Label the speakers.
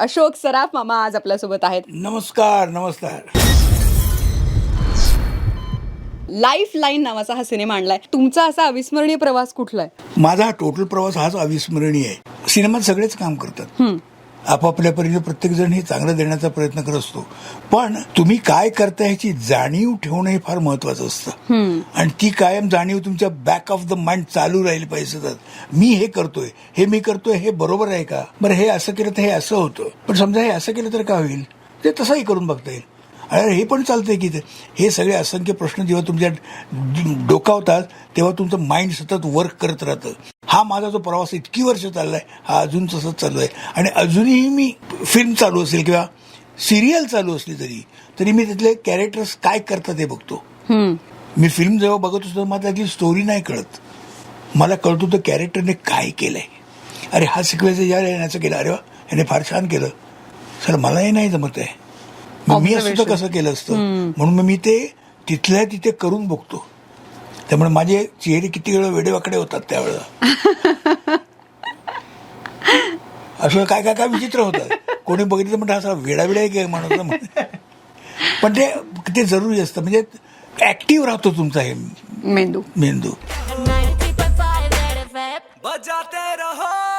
Speaker 1: अशोक सराफ मामा आज आपल्यासोबत आहेत.
Speaker 2: नमस्कार नमस्कार.
Speaker 1: लाईफ लाईन नावाचा हा सिनेमा आणलाय. तुमचा असा अविस्मरणीय प्रवास कुठला आहे
Speaker 2: माझा हा टोटल प्रवास हाच अविस्मरणीय आहे. सिनेमात सगळेच काम करतात. आपापल्या परीने प्रत्येक जण हे चांगलं देण्याचा प्रयत्न करत असतो. पण तुम्ही काय करता ह्याची जाणीव ठेवणं हे फार महत्वाचं असतं. आणि ती कायम जाणीव तुमच्या बॅक ऑफ द माइंड चालू राहिली पाहिजे सतत मी हे करतोय हे मी करतोय हे बरोबर आहे का? बरं हे असं केलं तर हे असं होतं. पण समजा हे असं केलं तर का होईल? ते तसंही करून बघता येईल. आणि हे पण चालतंय की ते- हे सगळे असंख्य प्रश्न जेव्हा तुमच्या डोकावतात तेव्हा तुमचं माइंड सतत वर्क करत राहतं. हा माझा जो प्रवास इतकी वर्ष चाललाय हा अजून तसंच चालू आहे. आणि अजूनही मी फिल्म चालू असेल किंवा सिरियल चालू असली तरी तरी मी तिथले कॅरेक्टर्स काय करतात हे बघतो. मी फिल्म जेव्हा बघत असतो मला त्यातली स्टोरी नाही कळत. मला कळतो तर कॅरेक्टरने काय केलंय. अरे हा सिक्वेन्स या याचं केलं. अरे वा याने फार छान केलं. सर मला हे नाही जमत आहे. मग मी असं. कसं केलं असतं? म्हणून मग मी ते तिथल्या तिथे करून बघतो. त्यामुळे माझे चेहरे किती वेळ वेडेवाकडे होतात त्यावेळेला. असं काय काय काय विचित्र होतं. कोणी बघितलं म्हणजे असा वेडाविडा काय माणूस? पण ते ते जरुरी असतं. म्हणजे ऍक्टिव्ह राहतो तुमचा हे
Speaker 1: मेंदू.
Speaker 2: मेंदू. बजाते रहो.